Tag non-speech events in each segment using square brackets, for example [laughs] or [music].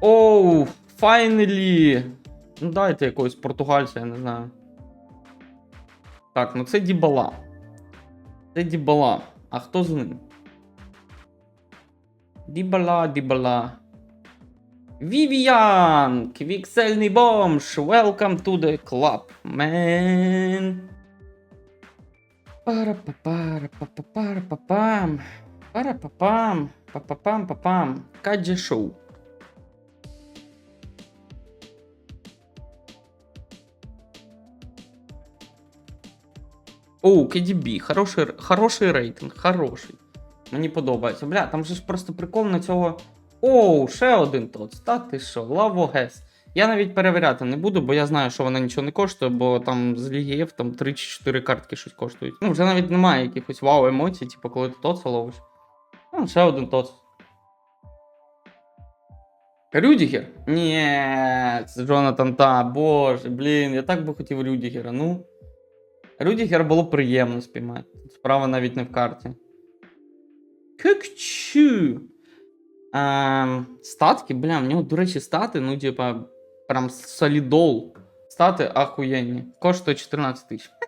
Оу, finally! Ну дайте якогось португальця, я не знаю. Так, ну це Дібала. Це Дібала. А хто з ним? Дібала, Дібала. Вівіан! Квіксельний бомж! Welcome to the club, man! Пара-па-пара-па-па-пара-па-пам. Пара-па-пам. Па-па-пам-па-пам. Каджі шоу. Оу, KDB, хороший, хороший рейтинг, хороший. Мені подобається. Бля, там же ж просто прикол на цього. Оу, ще один тот. Та ти що, Лавогес. Я навіть перевіряти не буду, бо я знаю, що вона нічого не коштує, бо там з Ліги там 3 чи 4 картки щось коштують. Ну, вже навіть немає якихось вау емоцій, типу, коли ти тот ловиш. Ну, ще один тот. Рюдігер? Ні, Джонатан Та, боже, блін, я так би хотів Рюдігера. Ну. Рюдігер було приємно спіймати. Справа навіть не в карті. Кикчу. Ем, статки, бля, в нього, до речі, стати, ну, типа, прям солідол. Стати ахуєнні. Коштує 14 тисяч. [laughs]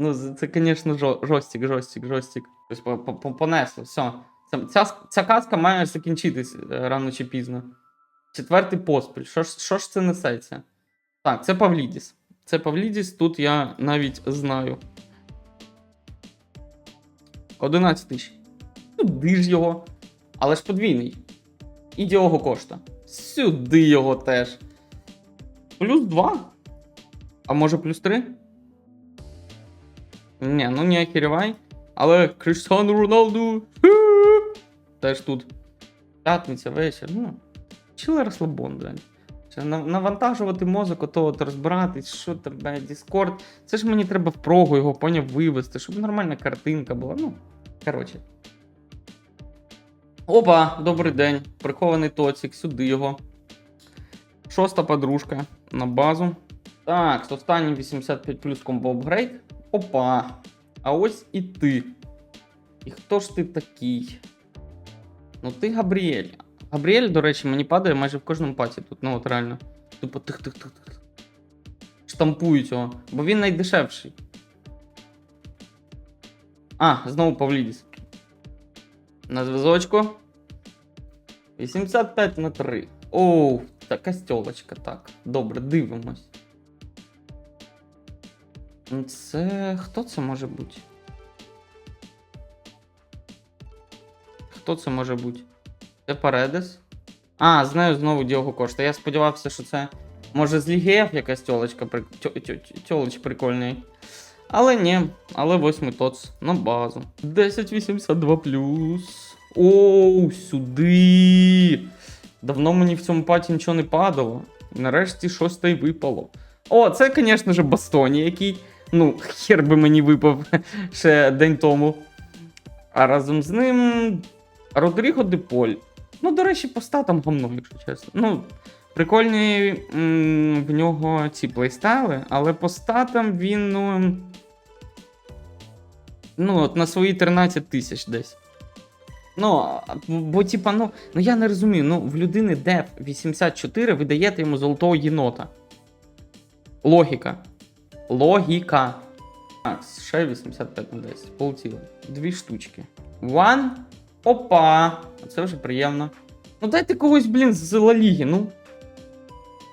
Ну, це, звісно, жо- жостик, жостик, жостик. Тобто по- по- по- понесло, все. Ця, ця, казка має закінчитись е, рано чи пізно. Четвертий поспіль. Що ж це несеться? Так, це Павлідіс. Це Павлідіс, тут я навіть знаю. 11 тисяч. Сюди ж його. Але ж подвійний. І Діого Кошта. Сюди його теж. Плюс 2. А може плюс 3? Ні, ну не охерівай. Але Криштиану Роналду. Теж тут. П'ятниця вечір. Ну. Чили розслабон, блядь. Ще Навантажувати мозок, ото от розбиратись, що там, Discord. Це ж мені треба в прогу його поняв вивести, щоб нормальна картинка була. Ну, коротше. Опа, добрий день. Прихований тоцік, сюди його. Шоста подружка на базу. Так, з останнім 85 плюс комбо апгрейд. Опа. А ось і ти. І хто ж ти такий? Ну, ти Габріель. Габріель, до речі, мені падає майже в кожному паті тут, ну от реально. Тупо тих-тих-тих. Штампують його, бо він найдешевший. А, знову Павлідіс. На зв'язочку. 85 на 3. Оу, така стьолочка, так. Добре, дивимось. Ну, Це. Хто це може бути? Хто це може бути? Це Паредес. А, знаю знову Діого Кошта. Я сподівався, що це. Може з Ліги F якась тьолочка при... прикольний. Але ні, але восьмий тоц на базу. 1082 плюс. Оу, сюди. Давно мені в цьому паті нічого не падало. Нарешті щось та й випало. О, це, звісно ж, Бастоні, який. Ну, хер би мені випав [laughs] ще день тому. А разом з ним Родріго Деполь. Ну, до речі, по статам гамно, якщо чесно. Ну, прикольні в нього ці плейстайли, але по статам він, ну. Ну, от на свої 13 тисяч десь. Ну, бо, типа, ну, ну я не розумію, ну, в людини Дев 84 ви даєте йому золотого єнота. Логіка. Логіка. Так, ще 85 на 10. Полетіло. Дві штучки. One. Опа! Це вже приємно. Ну дайте когось, блін, з Ла ну.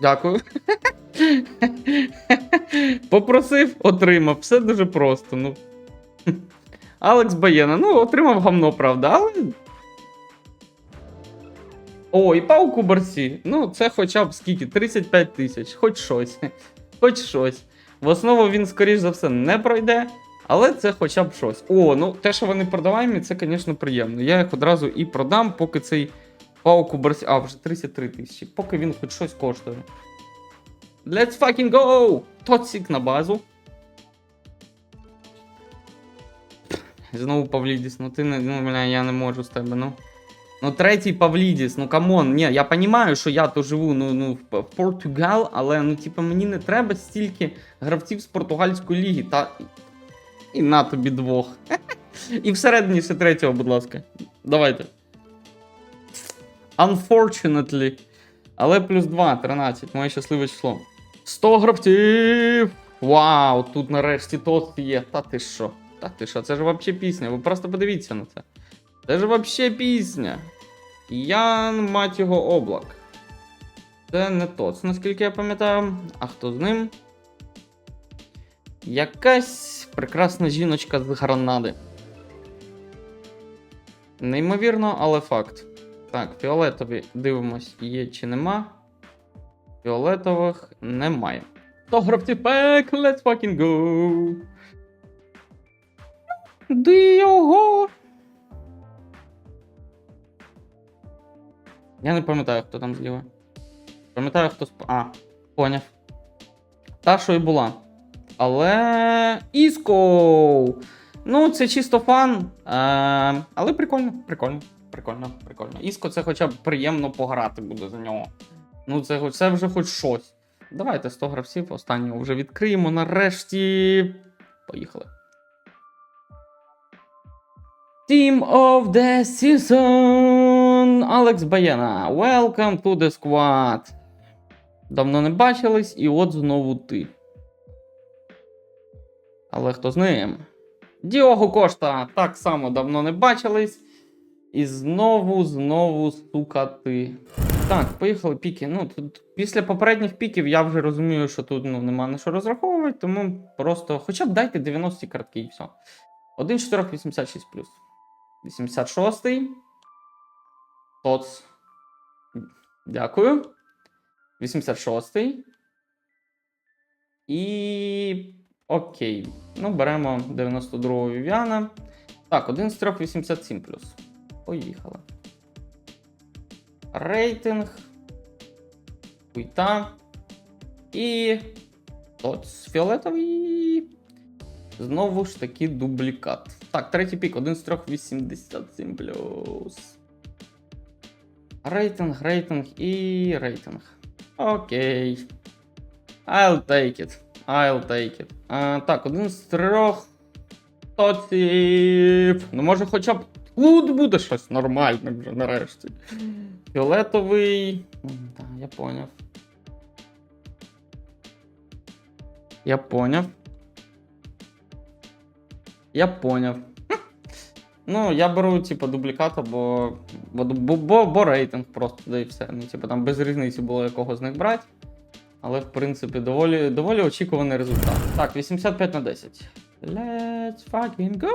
Дякую. [laughs] Попросив, отримав. Все дуже просто, ну. Алекс Баєна, ну, отримав гамно, правда, але. О, і пауку Барсі. Ну, це хоча б скільки? 35 тисяч, хоч щось. [laughs] Хоч щось. В основу він, скоріш за все, не пройде, але це хоча б щось. О, ну те, що вони продаваємі, це, звісно, приємно. Я їх одразу і продам, поки цей пауку Барсі. А, вже 33 тисячі, поки він хоч щось коштує. Let's fucking go! Тоцік на базу. Знову Павлідіс, ну ти не, ну, бля, я не можу з тебе, ну. Ну, третій Павлідіс, ну камон, ні, я розумію, що я то живу ну, ну, в Португал, але ну, типу, мені не треба стільки гравців з португальської ліги. Та... І на тобі двох. І всередині ще третього, будь ласка. Давайте. Unfortunately. Але плюс 2, 13, моє щасливе число. 100 гравців! Вау, тут нарешті тот є. Та ти що? Та ти що? Це ж вообще пісня. Ви просто подивіться на це. Це ж вообще пісня. Ян, мать його, облак. Це не тот, наскільки я пам'ятаю. А хто з ним? Якась прекрасна жіночка з гранади. Неймовірно, але факт. Так, фіолетові дивимось, є чи нема. Фіолетових немає. То гравці пек, let's fucking go. Ди його. Я не пам'ятаю, хто там зліва. Пам'ятаю, хто сп... А, поняв. Та, що і була. Але. Іскоу! Ну, це чисто фан. Е, але прикольно, прикольно, прикольно, прикольно. Іско це хоча б приємно пограти буде за нього. Ну, це, це вже хоч щось. Давайте 100 гравців, останнього вже відкриємо. Нарешті. Поїхали. Team of the Season! Алекс Баєна. Welcome to the squad. Давно не бачились, і от знову ти. Але хто з ним? Діого Кошта так само давно не бачились. І знову, знову, сука, ти. Так, поїхали піки. Ну, тут після попередніх піків я вже розумію, що тут ну, нема на що розраховувати, тому просто хоча б дайте 90 картки і все. 1 4 86 плюс. 86. Тоц. Дякую. 86. І. Окей. Ну, беремо 92-го Вів'яна. Так, 1 з 3 87 плюс. Поїхали. Рейтинг. Хуйта. І. Тоц фіолетовий. Знову ж таки дублікат. Так, третій пік, 1 з 3 87 плюс. Рейтинг, рейтинг і рейтинг. Окей. I'll take it. I'll take it. А, так, один з трьох. Тоців. Ну, може, хоча б тут буде щось нормальне вже нарешті. Фіолетовий. Так, я поняв. Я поняв. Я поняв. [laughs] Ну, я беру, типу, дубліката, бо, бо, бо, бо, бо рейтинг просто, да і все. Ну, типу, там без різниці було якого з них брати. Але, в принципі, доволі, доволі очікуваний результат. Так, 85 на 10. Let's fucking go!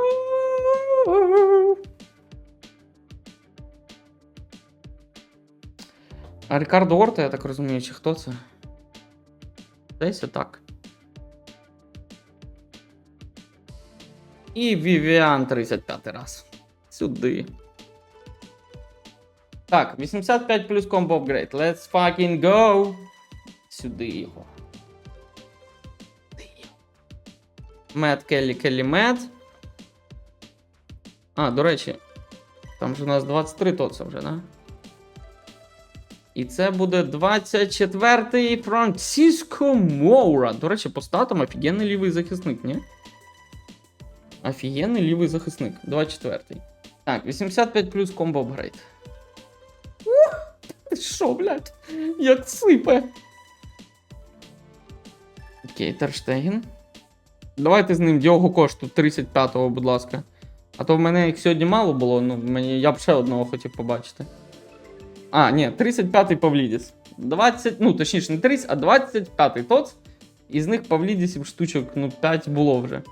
А Рікардо Орта, я так розумію, чи хто це? Десь так. І Вівіан 35 раз. Сюди. Так, 85 плюс комбо апгрейд. Let's fucking go! Сюди його. Мед Келлі Келлі Мед. А, до речі, там же у нас 23 тоца вже, да? І це буде 24-й Франциско Моура. До речі, по статам офігенний лівий захисник, ні? Офігенний лівий захисник. 24-й. Так, 85 плюс комбо апгрейд. Що, блядь? Як сипе. Окей, Терштеген. Давайте з ним Діого кошту 35-го, будь ласка. А то в мене їх сьогодні мало було, ну мені я б ще одного хотів побачити. А, ні, 35-й Павлідіс. 20, ну точніше, не 30, а 25-й тоц. Із них Павлідісів штучок, ну, 5 було вже.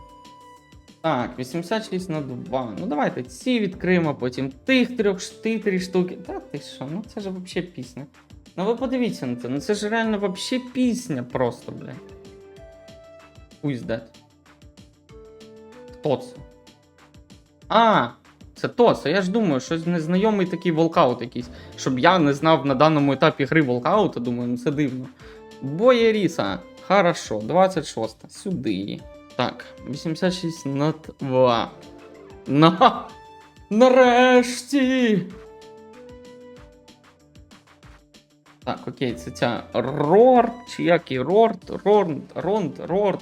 Так, 86 на 2. Ну давайте ці відкриємо, потім тих трьох ті три штуки. Та ти що, ну це ж вообще пісня. Ну ви подивіться на це, ну це ж реально вообще пісня просто, бля. Who is that? Хто це? А, це то, це я ж думаю, щось незнайомий такий волкаут якийсь. Щоб я не знав на даному етапі гри волкаута, думаю, ну це дивно. Боєріса. Хорошо, 26. Сюди. Так, 86 на 2. На! Нарешті! Так, окей, це ця Рорт, чи як і Рорт, Рорт, Ронд, Рорт.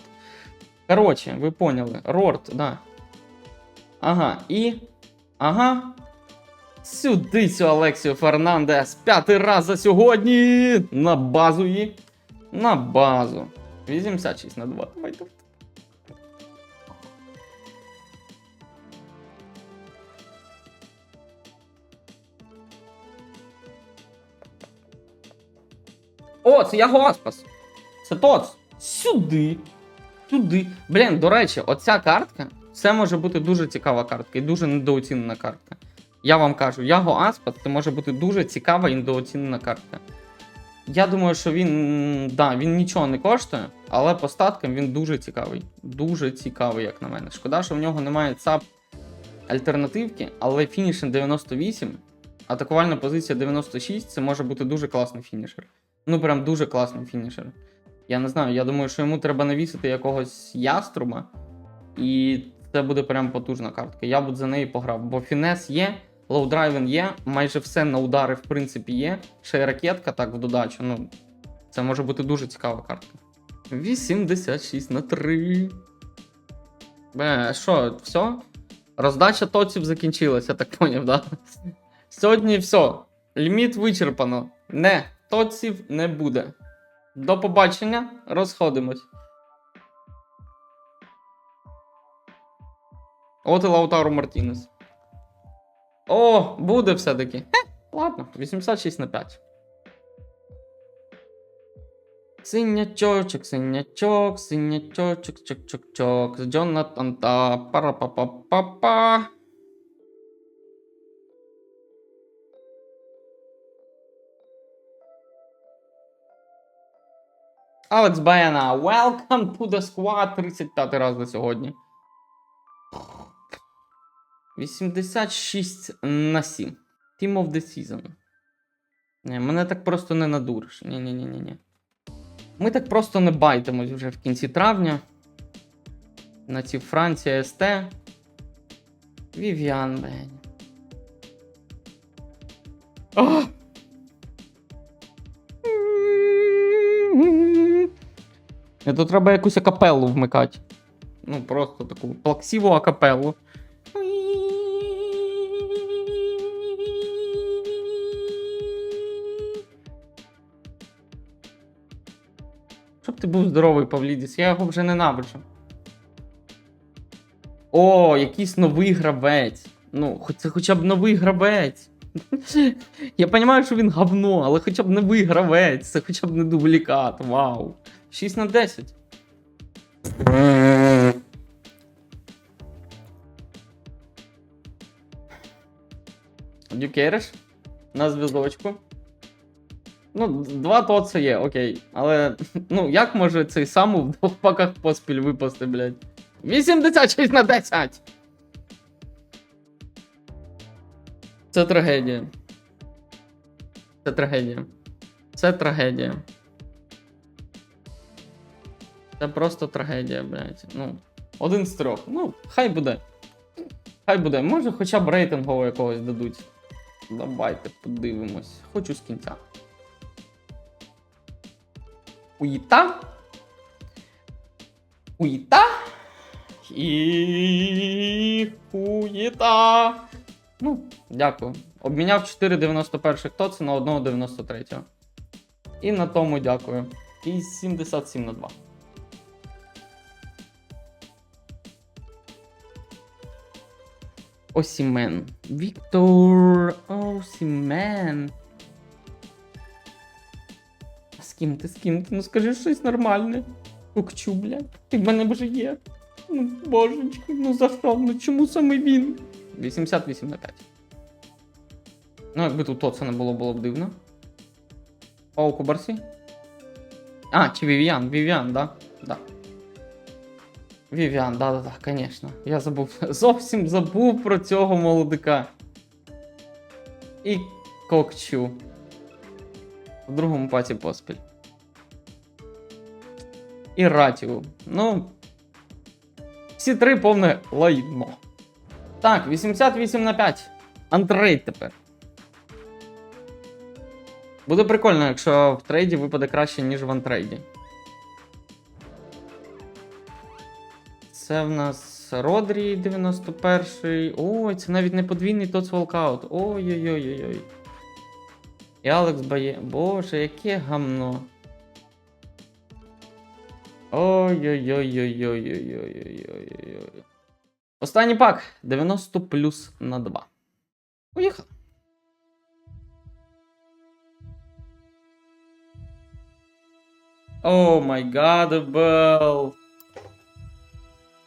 Коротше, ви поняли. Рорт, да. Ага, і. Ага. Сюди цю Алексію Фернандес. П'ятий раз за сьогодні. На базу її. На базу. 86 на 2. Давайте. О, це я Госпас. Це Тоц. Сюди. Сюди. Блін, до речі, оця картка. Це може бути дуже цікава картка і дуже недооцінена картка. Я вам кажу, Яго Аспас це може бути дуже цікава і недооцінена картка. Я думаю, що він. Да, він нічого не коштує, але по статкам він дуже цікавий. Дуже цікавий, як на мене. Шкода, що в нього немає ЦАП альтернативки, але фінішер 98, атакувальна позиція 96 це може бути дуже класний фінішер. Ну, прям дуже класний фінішер. Я не знаю, я думаю, що йому треба навісити якогось яструба, і це буде прям потужна картка. Я б за неї пограв, бо фінес є, лоудрайвен є, майже все на удари, в принципі, є. Ще й ракетка, так, в додачу. Ну, це може бути дуже цікава картка. 86 на 3. Бе, що, все? Роздача тоців закінчилася, так поняв, да? Сьогодні все. Ліміт вичерпано. Не, тоців не буде. До побачення, розходимось. От і Лаутару Мартінес. О, буде все-таки. Ладно, 86 на 5. Синячочок, синячок, синячочок, чок чок чок з Джонатан та пара-па-па-па-па. Алекс Баєна, welcome to the squad 35 раз за сьогодні. 86 на 7. Team of the season. Ні, мене так просто не надуриш. ні ні ні ні ні Ми так просто не байтимось вже в кінці травня. На ці Франція СТ. Вів'ян, блядь. Ох! Е, Тут треба якусь акапеллу вмикати. Ну, просто таку плаксиву акапеллу. Щоб ти був здоровий, Павлідіс, я його вже ненавиджу. О, якийсь новий гравець. Ну, це хоча б новий гравець. Я розумію, що він говно, але хоча б новий гравець, це хоча б не дублікат. Вау. 6 на 10. Дюкериш на зв'язочку. Ну, два то є, окей. Але ну як може цей саму в двох паках поспіль випасти, блядь? 86 на 10! Це трагедія. Це трагедія. Це трагедія. Це просто трагедія, блядь. Ну, один з трьох. Ну, хай буде. Хай буде. Може, хоча б рейтингового якогось дадуть. Давайте подивимось. Хочу з кінця. Уїта. Уїта. І хуєта. Ну, дякую. Обміняв 4,91 тоци на 1,93. І на тому дякую. І 77 на 2. Осімен. Віктор Осімен. З ким ти, з ким ти? Ну скажи щось нормальне. Кукчу, блядь. Ти в мене вже є. Ну, божечки, ну за що? Ну чому саме він? 88 на 5. Ну, якби тут то це не було, було б дивно. О, Кубарсі? А, чи Вівіан, Вівіан, да? Да. Вівіан, да, да, да, конечно. Я забув. [laughs] Зовсім забув про цього молодика. І Кокчу. В другому паті поспіль. І Ратіу. Ну. Всі три повне лайно. Так, 88 на 5. Антрейд тепер. Буде прикольно, якщо в трейді випаде краще, ніж в антрейді. Це в нас Родрі 91. Ой, це навіть не подвійний тоц волкаут. Ой-ой-ой-ой. І Алекс Бає. Боже, яке гамно. Ой-ой-ой-ой-ой-ой-ой-ой-ой. Останній пак 90 плюс на 2. Поїхали. О май гад.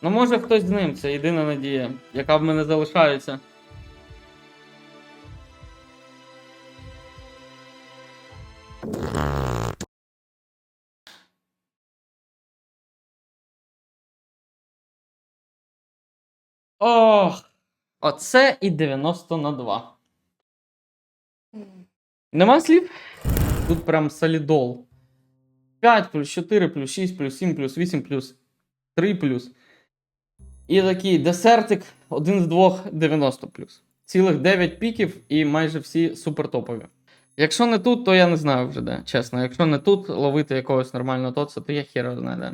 Ну, може хтось з ним, це єдина надія, яка в мене залишається. Ох, оце і 90 на 2. Нема слів? Тут прям солідол. 5 плюс 4 плюс 6 плюс 7 плюс 8 плюс 3 плюс. І такий десертик 1 з 2 90 плюс. Цілих 9 піків і майже всі супертопові. Якщо не тут, то я не знаю вже де. Чесно, якщо не тут ловити якогось нормального тоца, то я хіра знаю де.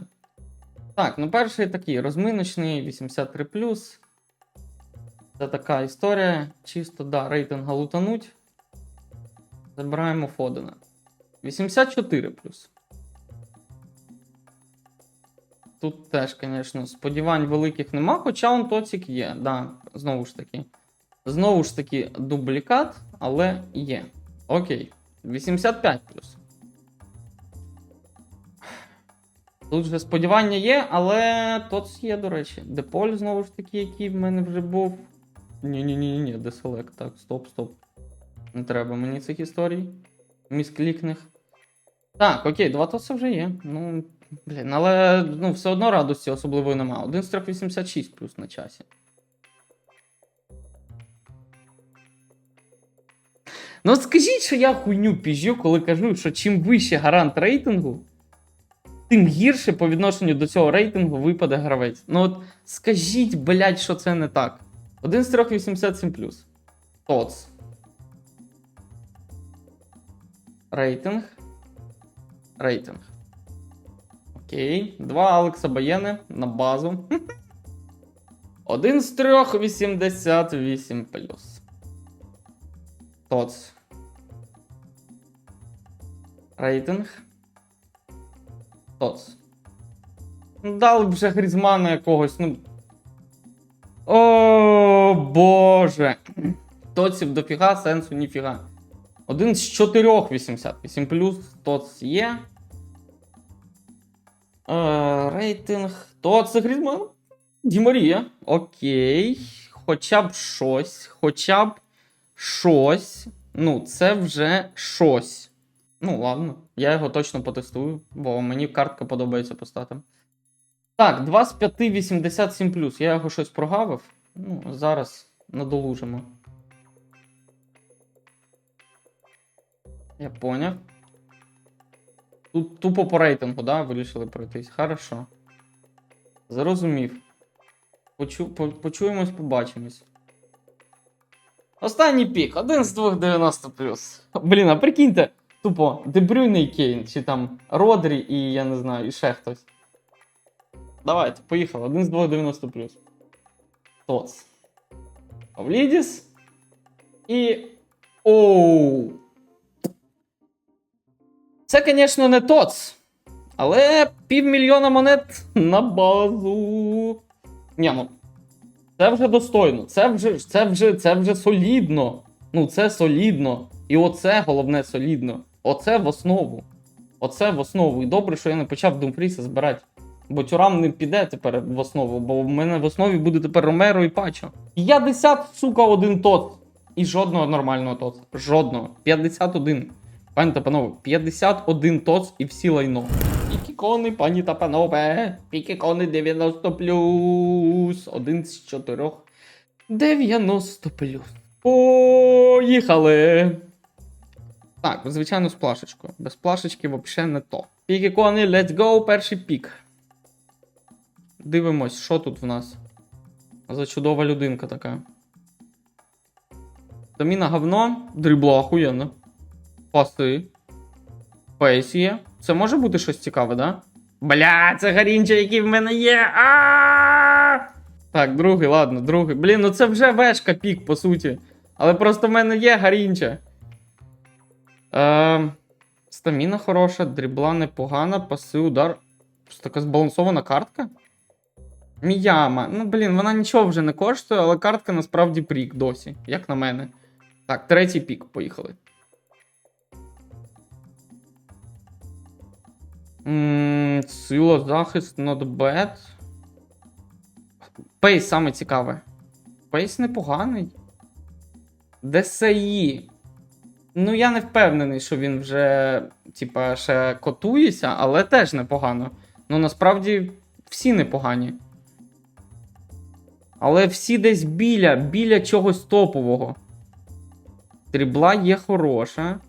Так, ну перший такий розминочний, 83 Це така історія. Чисто, да, рейтинга лутануть. Забираємо Фодена. 84 Тут теж, звісно, сподівань великих нема, хоча он тоцік є. Да, знову ж таки. Знову ж таки, дублікат, але є. Окей. 85 плюс. Тут вже сподівання є, але тоц є, до речі. Деполь, знову ж таки, який в мене вже був. Ні-ні-ні, ні, деселект. Так, стоп, стоп. Не треба мені цих історій. Місклікних. Так, окей, два тоси вже є. Ну, блін, але ну, все одно радості особливої нема. Один з 386 плюс на часі. Ну скажіть, що я хуйню піжю, коли кажу, що чим вище гарант рейтингу, тим гірше по відношенню до цього рейтингу випаде гравець. Ну от скажіть, блядь, що це не так. Один з 387 плюс. ТОЦ. Рейтинг. Рейтинг. Окей. Два Алекса Баєни на базу. [laughs] Один з трьох 88 плюс. ТОЦ. Рейтинг. ТОЦ. Дали б вже Грізмана якогось, ну. О, боже. Тоців дофіга, сенсу ніфіга. Один з чотирьох 88 плюс ТОЦ є. Е, рейтинг. ТОЦ Грізман. Дімарія. Окей. Хоча б щось. Хоча б щось. Ну, це вже щось. Ну, ладно. Я його точно потестую, бо мені картка подобається по статам. Так, 2 з 5 87 Я його щось прогавив. Ну, зараз надолужимо. Я поняв. Тут тупо по рейтингу, да, вирішили пройтись. Хорошо. Зрозумів. Почу... по- Почуємось, побачимось. Останній пік. Один з двох 90 Блін, а прикиньте, тупо Дебрюйний Кейн, чи там Родрі і я не знаю, і ще хтось. Давайте, поїхали. Один з двох 90 Тоц. Павлідіс. І. Оу. Це, звісно, не ТОЦ. Але півмільйона монет на базу. Ні, ну. Це вже достойно. Це вже, це вже, це вже солідно. Ну, це солідно. І оце головне солідно. Оце в основу. Оце в основу. І добре, що я не почав Думфріса збирати. Бо Тюрам не піде тепер в основу, бо в мене в основі буде тепер Ромеро і Пачо. 50, сука, один тот. І жодного нормального тот. Жодного. 51. Пані та панове, 51 тоц і всі лайно. Пікікони, пані та панове. Пікікони 90 плюс. Один з чотирьох. 90 плюс. Поїхали. Так, звичайно, з плашечкою. Без плашечки взагалі не то. Пікікони, let's go, перший пік. Дивимось, що тут в нас. За чудова людинка така. Таміна говно, дрібло охуєнно. Паси. Фейс є. Це може бути щось цікаве, да? Бля, це гарінча, який в мене є. Так, другий, ладно, другий. Блін, ну це вже вешка пік, по суті. Але просто в мене є гарінча. Е, стаміна хороша, дрібла непогана, паси, удар. Така збалансована картка? Міяма. Ну, блін, вона нічого вже не коштує, але картка насправді прік досі, як на мене. Так, третій пік, поїхали. Сила, захист, not bad. Пейс саме цікаве. Пейс непоганий. ДСІ. Ну, я не впевнений, що він вже, типа, ще котується, але теж непогано. Ну, насправді, всі непогані. Але всі десь біля, біля чогось топового. Дрібла є хороша.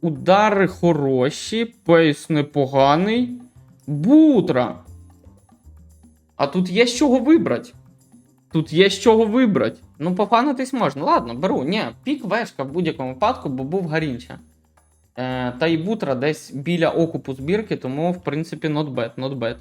Удари хороші, пейс непоганий. Бутра. А тут є з чого вибрати. Тут є з чого вибрати. Ну, пофанитись можна. Ладно, беру. Ні, пік вешка в будь-якому випадку, бо був гарінча. Е, та і бутра десь біля окупу збірки, тому, в принципі, not bad, not bad.